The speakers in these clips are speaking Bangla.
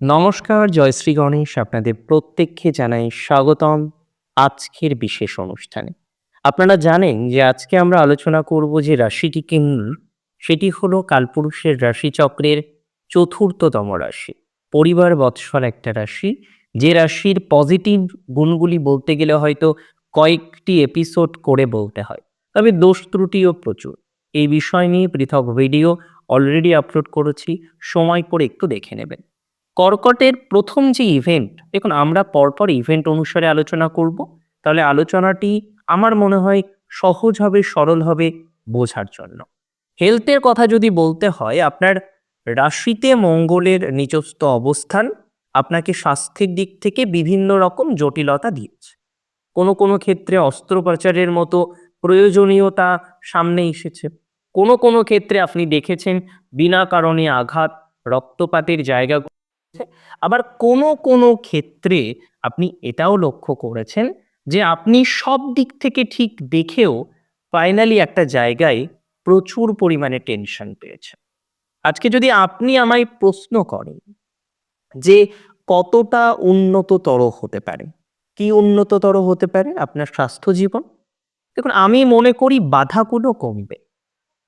নমস্কার জয়শ্রী গণেশ। আপনাদের প্রত্যেককে জানাই স্বাগতম আজকের বিশেষ অনুষ্ঠানে। আপনারা জানেন যে আজকে আমরা আলোচনা করব যে রাশিটিকে নিয়ে সেটি হলো কালপুরুষের রাশিচক্রের চতুর্থতম রাশি। পরিবার বৎসর একটা রাশি। যে রাশির পজিটিভ গুণগুলি বলতে গেলে হয়তো কয়েকটি এপিসোড করে বলতে হয়। তবে দোষ ত্রুটিও প্রচুর। এই বিষয় নিয়ে পৃথক ভিডিও অলরেডি আপলোড করেছি। সময় করে একটু দেখে নেবেন। কর্কটের প্রথম যে ইভেন্ট দেখুন আমরা পরপর ইভেন্ট অনুসারে আলোচনা করব। তাহলে আলোচনাটি আমার মনে হয় সহজ হবে, সরল হবে বোঝার জন্য। হেলথের কথা যদি বলতে হয়, আপনার রাশিতে মঙ্গলের নিচস্থ অবস্থান আপনাকে স্বাস্থ্যের দিক থেকে বিভিন্ন রকম জটিলতা দিয়েছে। কোনো কোনো ক্ষেত্রে অস্ত্রোপচারের মতো প্রয়োজনীয়তা সামনে এসেছে। কোনো কোনো ক্ষেত্রে আপনি দেখেছেন, বিনা কারণে আঘাত, রক্তপাতের জায়গা আবার কোনো কোনো ক্ষেত্রে আপনি এটাও লক্ষ্য করেছেন যে আপনি সব দিক থেকে ঠিক দেখেও ফাইনালি একটা জায়গায় প্রচুর পরিমাণে টেনশন পেয়েছেন। আজকে যদি আপনি আমায় প্রশ্ন করেন যে কতটা উন্নততর হতে পারে? কি উন্নততর হতে পারে আপনার স্বাস্থ্য জীবন? দেখুন, আমি মনে করি বাধাগুলো কমবে।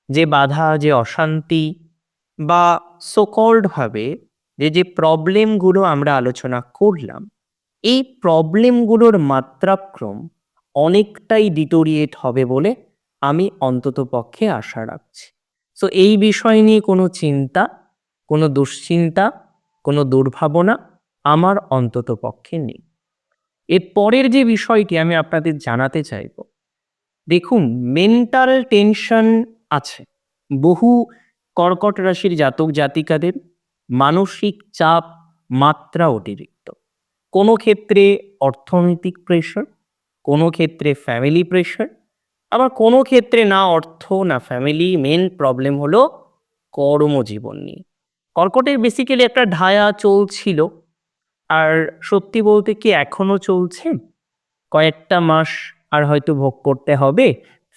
যে বাধা, যে অশান্তি বা সোকল্ডভাবে যে যে প্রবলেমগুলো আমরা আলোচনা করলাম, এই প্রবলেমগুলোর মাত্রাক্রম অনেকটাই ডিটোরিয়েট হবে বলে আমি অন্তত পক্ষে আশা রাখছি। সো এই বিষয় নিয়ে কোনো চিন্তা, কোনো দুশ্চিন্তা, কোনো দুর্ভাবনা আমার অন্তত পক্ষে নেই। এর পরের যে বিষয়টি আমি আপনাদের জানাতে চাইব, দেখুন মেন্টাল টেনশন আছে। বহু কর্কট রাশির জাতক জাতিকাদের মানসিক চাপ মাত্রা অতিরিক্ত। কোনো ক্ষেত্রে অর্থনৈতিক প্রেশার কোনো ক্ষেত্রে ফ্যামিলি প্রেশার আবার কোনো ক্ষেত্রে না অর্থ, না ফ্যামিলি মেন প্রবলেম হলো কর্মজীবন নিয়ে। কর্কটের বেসিক্যালি একটা ঢায়া চলছিল, আর সত্যি বলতে কি এখনও চলছে? কয়েকটা মাস আর হয়তো ভোগ করতে হবে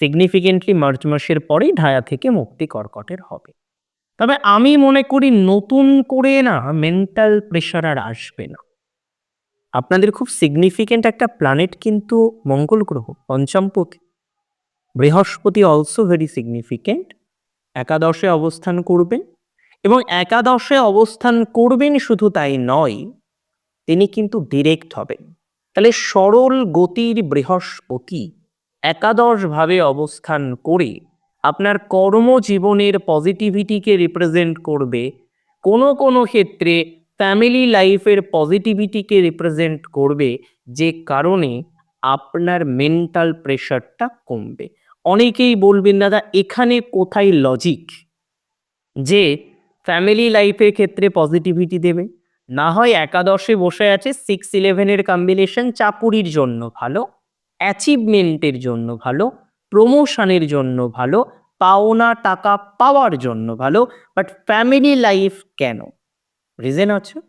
সিগনিফিকেন্টলি মার্চ মাসের পরেই ঢায়া থেকে মুক্তি কর্কটের হবে। তবে আমি মনে করি নতুন করে না মেন্টাল প্রেশার আর আসবে না। আপনাদের খুব সিগনিফিকেন্ট একটা প্ল্যানেট কিন্তু মঙ্গল গ্রহ পঞ্চমপতি বৃহস্পতি অলসো ভেরি সিগনিফিকেন্ট একাদশে অবস্থান করবেন এবং একাদশে অবস্থান করবেন শুধু তাই নয়, তিনি কিন্তু ডিরেক্ট হবেন। তাহলে সরল গতির বৃহস্পতি একাদশভাবে অবস্থান করে আপনার কর্মজীবনের পজিটিভিটিকে রিপ্রেজেন্ট করবে। কোনো কোনো ক্ষেত্রে ফ্যামিলি লাইফের পজিটিভিটিকে রিপ্রেজেন্ট করবে, যে কারণে আপনার মেন্টাল প্রেশারটা কমবে। অনেকেই বলবেন, দাদা, এখানে কোথায় লজিক যে ফ্যামিলি লাইফের ক্ষেত্রে পজিটিভিটি দেবে। না হয় একাদশে বসে আছে সিক্স ইলেভেনের কম্বিনেশন চাপুরির জন্য ভালো অ্যাচিভমেন্টের জন্য ভালো প্রমোশনের জন্য ভালো, পাওনা টাকা পাওয়ার জন্য ভালো বাট ফ্যামিলি লাইফ কেন? রিজেন আছে?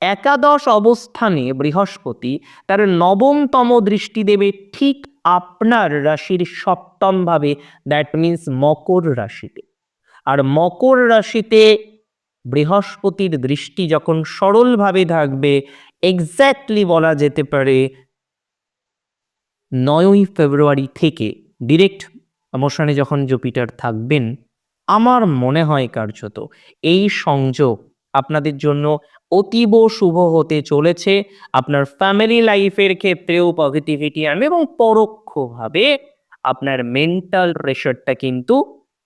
একাদশ অবস্থানে বৃহস্পতি তার নবমতম দৃষ্টি দেবে ঠিক আপনার রাশির সপ্তম ভাবে দ্যাট মিন্স মকর রাশিতে। আর মকর রাশিতে বৃহস্পতির দৃষ্টি যখন সরলভাবে থাকবে এক্স্যাক্টলি বলা যেতে পারে নয়ই ফেব্রুয়ারি থেকে ডিরেক্ট মোশনে যখন জুপিটার থাকবেন, আমার মনে হয় কার্যত এই সংযোগ আপনাদের জন্য অতীব শুভ হতে চলেছে। আপনার ফ্যামিলি লাইফের ক্ষেত্রেও পজিটিভিটি আনবে এবং পরোক্ষভাবে আপনার মেন্টাল প্রেশারটা কিন্তু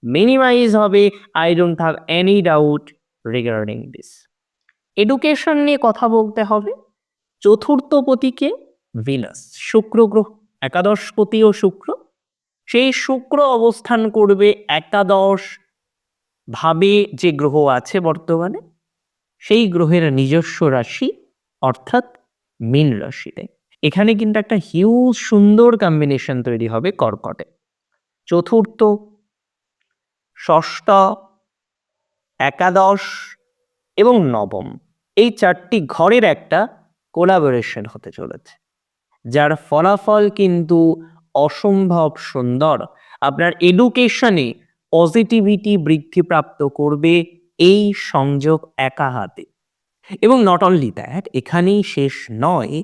মিনিমাইজ হবে। I don't have any doubt regarding this education নিয়ে কথা বলতে হবে। চতুর্থ চতুর্থপতিকে ভিনাস, শুক্র গ্রহ একাদশপতি ও শুক্র। সেই শুক্র অবস্থান করবে একাদশ ভাবে যে গ্রহ আছে বর্তমানে, সেই গ্রহের নিজস্ব রাশি অর্থাৎ মীন রাশিতে। এখানে কিন্তু একটা হিউজ সুন্দর কম্বিনেশন তৈরি হবে কর্কটে। চতুর্থ, ষষ্ঠ, একাদশ এবং নবম। এই চারটি ঘরের একটা কোলাবোরেশন হতে চলেছে। যার ফলাফল কিন্তু অসম্ভব সুন্দর। আপনার এডুকেশনে পজিটিভিটি বৃদ্ধিপ্রাপ্ত করবে এই সংযোগ একা হাতে। এবং নট অনলি দ্যাট এখানেই শেষ নয়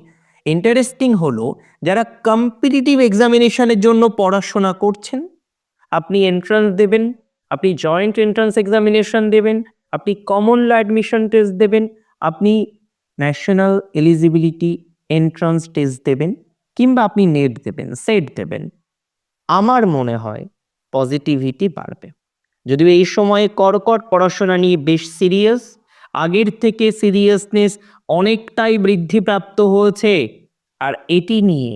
ইন্টারেস্টিং হলো যারা কম্পিটিটিভ এক্সামিনেশনের জন্য পড়াশোনা করছেন, আপনি এন্ট্রান্স দেবেন, আপনি জয়েন্ট এন্ট্রান্স এক্সামিনেশন দেবেন, আপনি কমন ল অ্যাডমিশন টেস্ট দেবেন, আপনি ন্যাশনাল এলিজিবিলিটি এন্ট্রান্স টেস্ট দেবেন। কিংবা আপনি নেট দেবেন সেট দেবেন, আমার মনে হয় পজিটিভিটি বাড়বে। যদিও এই সময়ে কর্কট পড়াশোনা নিয়ে বেশ সিরিয়াস আগের থেকে সিরিয়াসনেস অনেকটাই বৃদ্ধিপ্রাপ্ত হয়েছে, আর এটি নিয়ে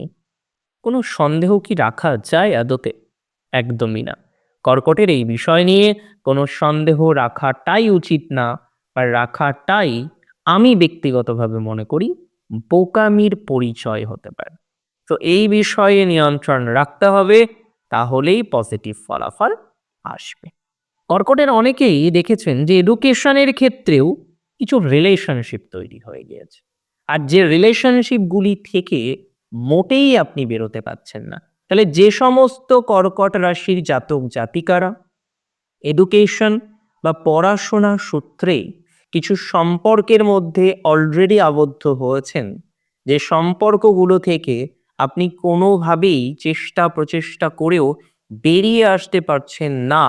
কোনো সন্দেহ কি রাখা যায় আদতে? একদমই না। কর্কটের এই বিষয় নিয়ে কোনো সন্দেহ রাখাটাই উচিত না, বা রাখাটাই আমি ব্যক্তিগতভাবে মনে করি বোকামির পরিচয় হতে পারে। তো এই বিষয়ে নিয়ন্ত্রণ রাখতে হবে, তাহলেই পজিটিভ ফলাফল আসবে। কর্কটের অনেকেই দেখেছেন যে এডুকেশনের ক্ষেত্রেও কিছু রিলেশনশিপ তৈরি হয়ে গিয়েছে। আর যে রিলেশনশিপগুলি থেকে মোটেই আপনি বেরোতে পাচ্ছেন না, তাহলে যে সমস্ত কর্কট রাশির জাতক জাতিকারা এডুকেশন বা পড়াশোনা সূত্রে কিছু সম্পর্কের মধ্যে অলরেডি আবদ্ধ হয়েছেন, যে সম্পর্কগুলো থেকে আপনি কোনোভাবেই চেষ্টা প্রচেষ্টা করেও বেরিয়ে আসতে পারছেন না।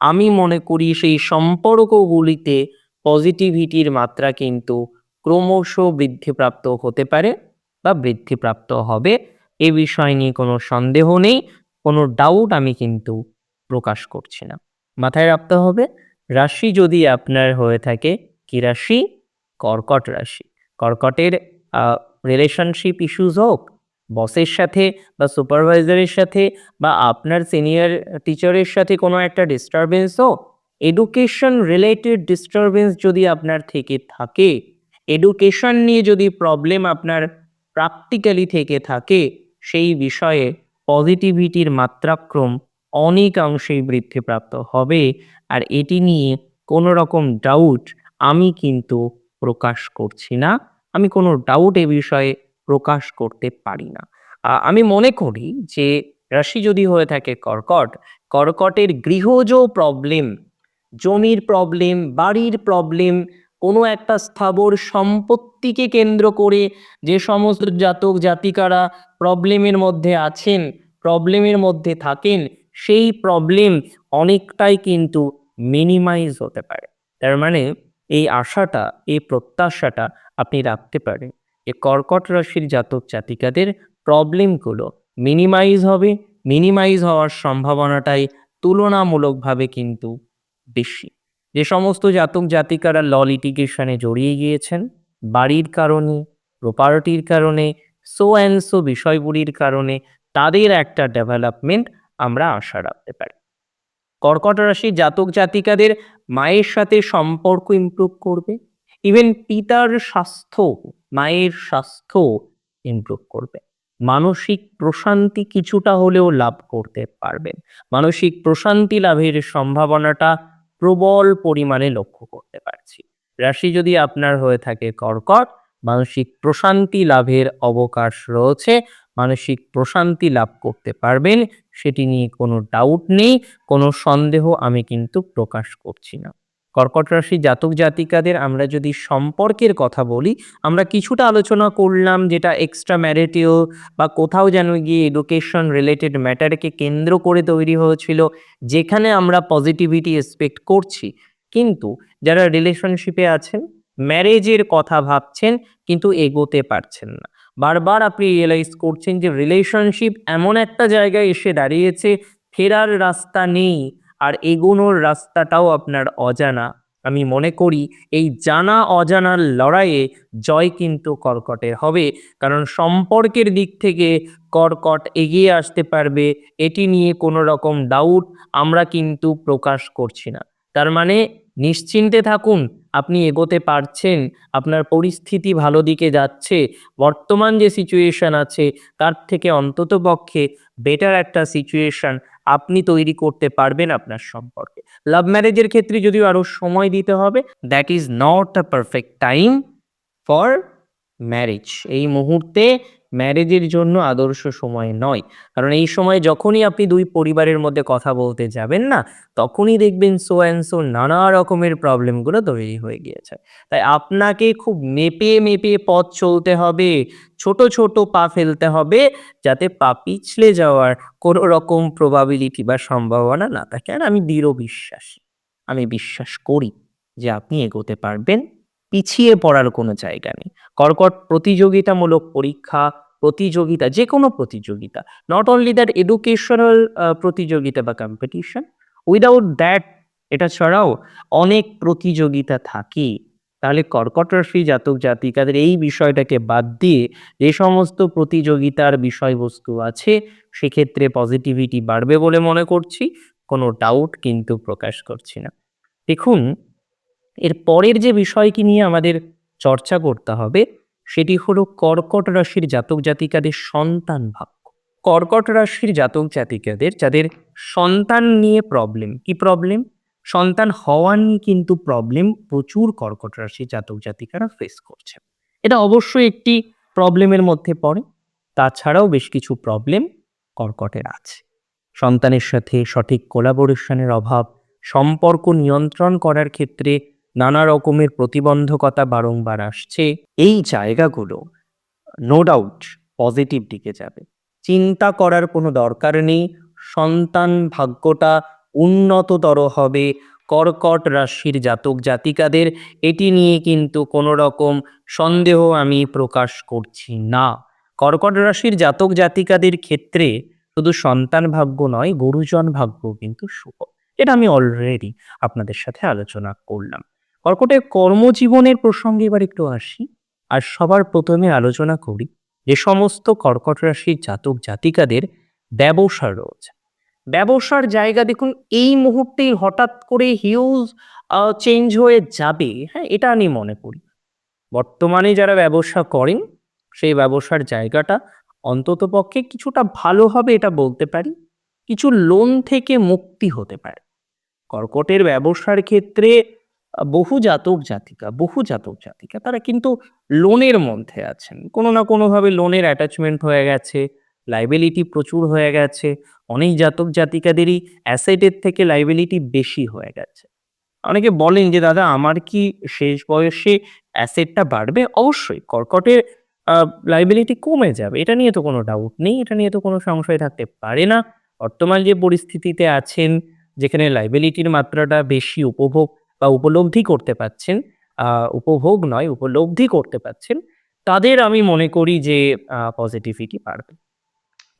আমি মনে করি সেই সম্পর্কগুলিতে পজিটিভিটির মাত্রা কিন্তু ক্রমশ বৃদ্ধিপ্রাপ্ত হতে পারে বা বৃদ্ধিপ্রাপ্ত হবে। এ বিষয় নিয়ে কোনো সন্দেহ নেই, কোনো ডাউট আমি কিন্তু প্রকাশ করছি না। মাথায় রাখতে হবে, রাশি যদি আপনার হয়ে থাকে কি রাশি? কর্কট রাশি। কর্কটের রিলেশনশিপ ইস্যুস হোক বসের সাথে বা সুপারভাইজারের সাথে বা আপনার সিনিয়র টিচারের সাথে কোনো একটা ডিস্টারবেন্স হোক এডুকেশন রিলেটেড ডিস্টারবেন্স যদি আপনার থেকে থাকে এডুকেশন নিয়ে যদি প্রবলেম আপনার প্র্যাকটিক্যালি থেকে থাকে, সেই বিষয়ে পজিটিভিটির মাত্রাক্রম অনেকাংশেই বৃদ্ধিপ্রাপ্ত হবে। আর এটি নিয়ে কোনো রকম ডাউট আমি কিন্তু প্রকাশ করছি না। আমি কোনো ডাউট এ বিষয়ে প্রকাশ করতে পারি না। আমি মনে করি যে রাশি যদি হয়ে থাকে কর্কট, কর্কটের গৃহজ প্রবলেম জমির প্রবলেম বাড়ির প্রবলেম কোনো একটা স্থাবর সম্পত্তিকে কেন্দ্র করে যে সমস্ত জাতক জাতিকারা প্রবলেমের মধ্যে আছেন প্রবলেমের মধ্যে থাকেন, সেই প্রবলেম অনেকটাই কিন্তু মিনিমাইজ হতে পারে। তার মানে এই আশাটা, এই প্রত্যাশাটা আপনি রাখতে পারেন। যে কর্কট রাশির জাতক জাতিকাদের প্রবলেমগুলো মিনিমাইজ হবে। মিনিমাইজ হওয়ার সম্ভাবনাটাই তুলনামূলকভাবে কিন্তু বেশি। যে সমস্ত জাতক জাতিকারা ল লিটিগেশনে জড়িয়ে গিয়েছেন, বাড়ির কারণে প্রপার্টির কারণে সো অ্যান্ড সো বিষয়গুলির কারণে তাদের একটা ডেভেলপমেন্ট আমরা আশা রাখতে পারি। কর্কট রাশির জাতক জাতিকাদের মায়ের সাথে সম্পর্ক ইমপ্রুভ করবে। ইভেন পিতার স্বাস্থ্য, মায়ের স্বাস্থ্য ইমপ্রুভ করবে। মানসিক প্রশান্তি কিছুটা হলেও লাভ করতে পারবেন মানসিক প্রশান্তি লাভের সম্ভাবনাটা প্রবল পরিমাণে লক্ষ্য করতে পারছি। রাশি যদি আপনার হয়ে থাকে কর্কট, মানসিক প্রশান্তি লাভের অবকাশ রয়েছে। মানসিক প্রশান্তি লাভ করতে পারবেন, সেটি নিয়ে কোনো ডাউট নেই, কোনো সন্দেহ আমি কিন্তু প্রকাশ করছি না। কর্কট রাশি জাতক জাতিকাদের আমরা যদি সম্পর্কের কথা বলি, আমরা কিছুটা আলোচনা করলাম যেটা এক্সট্রা ম্যারিটিও বা কোথাও যেন গিয়ে এডুকেশন রিলেটেড ম্যাটারকে কেন্দ্র করে তৈরি হয়েছিল, যেখানে আমরা পজিটিভিটি এক্সপেক্ট করছি। কিন্তু যারা রিলেশনশিপে আছেন ম্যারেজের কথা ভাবছেন, কিন্তু এগোতে পারছেন না। বারবার আপনি রিয়েলাইজ করছেন যে রিলেশনশিপ এমন একটা জায়গায় এসে দাঁড়িয়েছে, ফেরার রাস্তা নেই। আর এগোনোর রাস্তাটাও আপনার অজানা। আমি মনে করি এই জানা অজানার লড়াইয়ে জয় কিন্তু কর্কটের হবে, কারণ সম্পর্কের দিক থেকে কর্কট এগিয়ে আসতে পারবে, এটি নিয়ে কোনো রকম ডাউট আমরা কিন্তু প্রকাশ করছি না। তার মানে নিশ্চিন্তে থাকুন আপনি এগোতে পারছেন, আপনার পরিস্থিতি ভালো দিকে যাচ্ছে, বর্তমান যে সিচুয়েশন আছে, তার থেকে অন্তত পক্ষে বেটার একটা সিচুয়েশন আপনি তৈরি করতে পারবেন আপনার সম্পর্কে। লাভ ম্যারেজের ক্ষেত্রে যদিও আরও সময় দিতে হবে that is not a perfect time for marriage এই মুহূর্তে ম্যারেজের জন্য আদর্শ সময় নয়। কারণ এই সময় যখনই আপনি দুই পরিবারের মধ্যে কথা বলতে যাবেন না, তখনই দেখবেন সো অ্যান্ড সো নানা রকমের প্রবলেমগুলো তৈরি হয়ে গিয়েছে। তাই আপনাকে খুব মেপে মেপে পথ চলতে হবে, ছোট ছোট পা ফেলতে হবে, যাতে পা পিছলে যাওয়ার কোনো রকম প্রবাবিলিটি বা সম্ভাবনা না থাকে। আর আমি দৃঢ় বিশ্বাসী। আমি বিশ্বাস করি যে আপনি এগোতে পারবেন, পিছিয়ে পড়ার কোনো জায়গা নেই। কর্কট প্রতিযোগিতামূলক পরীক্ষা প্রতিযোগিতা যে কোনো প্রতিযোগিতা নট অনলি দ্যাট এডুকেশনাল প্রতিযোগিতা বা কম্পিটিশন উইদাউট দ্যাট এটা ছাড়াও অনেক প্রতিযোগিতা থাকে। তাহলে কর্কট জাতক, জাতিকাদের এই বিষয়টাকে বাদ দিয়ে যে সমস্ত প্রতিযোগিতার বিষয়বস্তু আছে, সেক্ষেত্রে পজিটিভিটি বাড়বে বলে মনে করছি, কোনো ডাউট কিন্তু প্রকাশ করছি না। দেখুন, এর পরের যে বিষয়টি নিয়ে আমাদের চর্চা করতে হবে সেটি হলো কর্কট রাশির জাতক জাতিকাদের সন্তান ভাগ্য। কর্কট রাশির জাতক জাতিকাদের, যাদের সন্তান নিয়ে প্রবলেম কি প্রবলেম সন্তান হওয়া নিয়ে কিন্তু প্রবলেম প্রচুর কর্কট রাশির জাতক জাতিকারা ফেস করছে। এটা অবশ্যই একটি প্রবলেমের মধ্যে পড়ে। তাছাড়াও বেশ কিছু প্রবলেম কর্কটের আছে। সন্তানের সাথে সঠিক কোলাবোরেশনের অভাব, সম্পর্ক নিয়ন্ত্রণ করার ক্ষেত্রে নানা রকমের প্রতিবন্ধকতা বারংবার আসছে। এই জায়গাগুলো নো ডাউট পজিটিভ দিকে যাবে। চিন্তা করার কোনো দরকার নেই। সন্তান ভাগ্যটা উন্নততর হবে। কর্কট রাশির জাতক জাতিকাদের এটি নিয়ে কিন্তু কোনো রকম সন্দেহ আমি প্রকাশ করছি না। কর্কট রাশির জাতক জাতিকাদের ক্ষেত্রে শুধু সন্তান ভাগ্য নয়, গুরুজন ভাগ্য কিন্তু শুভ। এটা আমি অলরেডি আপনাদের সাথে আলোচনা করলাম। কর্কটের কর্মজীবনের প্রসঙ্গে এবার একটু আসি আর সবার প্রথমে আলোচনা করি যে সমস্ত কর্কট রাশির জাতক জাতিকাদের ব্যবসা রয়েছে ব্যবসার জায়গা দেখুন, এই মুহূর্তেই হঠাৎ করে হিউজ চেঞ্জ হয়ে যাবে হ্যাঁ এটা আমি মনে করি। বর্তমানে যারা ব্যবসা করেন, সেই ব্যবসার জায়গাটা অন্ততপক্ষে কিছুটা ভালো হবে এটা বলতে পারি। কিছু লোন থেকে মুক্তি হতে পারে। কর্কটের ব্যবসার ক্ষেত্রে বহু জাতক জাতিকা বহু জাতক জাতিকা তারা কিন্তু লোনের মধ্যে আছেন। কোনো না কোনোভাবে লোনের অ্যাটাচমেন্ট হয়ে গেছে লাইবিলিটি প্রচুর হয়ে গেছে, অনেক জাতক জাতিকাদেরই অ্যাসেটের থেকে লাইবিলিটি বেশি হয়ে গেছে। অনেকে বলেন যে, দাদা, আমার কি শেষ বয়সে অ্যাসেটটা বাড়বে? অবশ্যই, কর্কটের লাইবিলিটি কমে যাবে, এটা নিয়ে তো কোনো ডাউট নেই, এটা নিয়ে তো কোনো সংশয় থাকতে পারে না। বর্তমান যে পরিস্থিতিতে আছেন, যেখানে লাইবিলিটির মাত্রাটা বেশি উপভোগ বা উপলব্ধি করতে পাচ্ছেন উপভোগ নয়, উপলব্ধি করতে পাচ্ছেন তাদের আমি মনে করি যে পজিটিভিটি বাড়বে।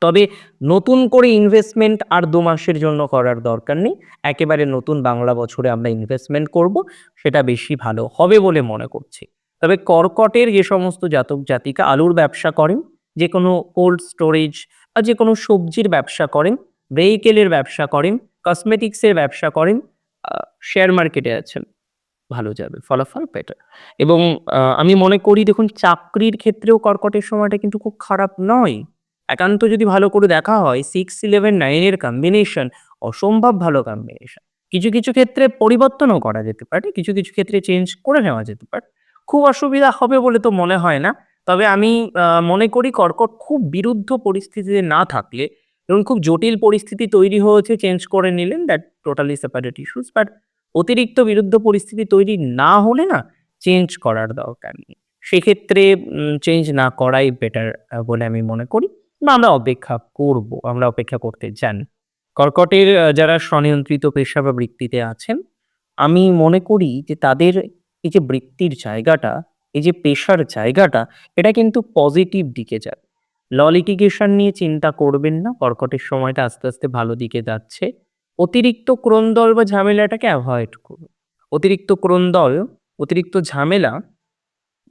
তবে নতুন করে ইনভেস্টমেন্ট আর দু মাসের জন্য করার দরকার নেই। একেবারে নতুন বাংলা বছরে আমরা ইনভেস্টমেন্ট করব, সেটা বেশি ভালো হবে বলে মনে করছি। তবে কর্কটের যে সমস্ত জাতক জাতিকা আলুর ব্যবসা করেন, যে কোনো কোল্ড স্টোরেজ বা যে কোনো সবজির ব্যবসা করেন ভেহিকেলের ব্যবসা করেন কসমেটিক্সের ব্যবসা করেন শেয়ার মার্কেটে আছেন ভালো যাবে, ফলাফল বেটার এবং আমি মনে করি দেখুন, চাকরির ক্ষেত্রেও কর্কটের সময়টা কিন্তু খুব খারাপ নয়। একান্ত যদি ভালো করে দেখা হয় সিক্স ইলেভেন নাইনের কম্বিনেশন অসম্ভব ভালো কম্বিনেশন কিছু কিছু ক্ষেত্রে পরিবর্তনও করা যেতে পারে, কিছু কিছু ক্ষেত্রে চেঞ্জ করে নেওয়া যেতে পারে। খুব অসুবিধা হবে বলে তো মনে হয় না, তবে আমি মনে করি কর্কট খুব বিরুদ্ধ পরিস্থিতিতে না থাকলে এবং খুব জটিল পরিস্থিতি তৈরি হয়েছে চেঞ্জ করে নিলেন that totally separate issues but অতিরিক্ত বিরুদ্ধ পরিস্থিতি তৈরি না হলে না চেঞ্জ করার দরকার নেই। সেক্ষেত্রে চেঞ্জ না করাই বেটার বলে আমি মনে করি। আমরা অপেক্ষা করব, আমরা অপেক্ষা করতে চান। কর্কটের যারা স্বনিয়ন্ত্রিত পেশা বা বৃত্তিতে আছেন, আমি মনে করি যে তাদের এই যে বৃত্তির জায়গাটা, এই যে পেশার জায়গাটা, এটা কিন্তু পজিটিভ দিকে যাবে। ল লিটিগেশন নিয়ে চিন্তা করবেন না। কর্কটের সময়টা আস্তে আস্তে ভালো দিকে যাচ্ছে। অতিরিক্ত ক্রন্দল বা ঝামেলাটাকে অ্যাভয়েড করুন। অতিরিক্ত ক্রন্দল, অতিরিক্ত ঝামেলা,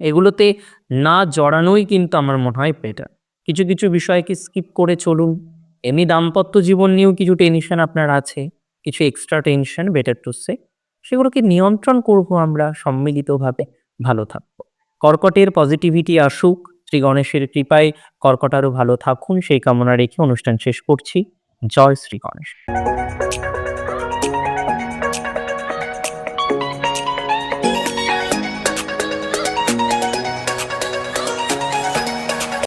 এগুলোতে না জড়ানোই কিন্তু আমার মনে হয় বেটার কিছু কিছু বিষয়কে স্কিপ করে চলুন। এমনি দাম্পত্য জীবন নিয়েও কিছু টেনশন আপনার আছে। কিছু extra tension better to say সেগুলোকে নিয়ন্ত্রণ করব আমরা, সম্মিলিতভাবে। ভালো থাকব। কর্কটের পজিটিভিটি আসুক। শ্রী গণেশের কৃপায় কর্কট আরও ভালো থাকুন। সেই কামনা রেখে অনুষ্ঠান শেষ করছি। জয় শ্রী গণেশ।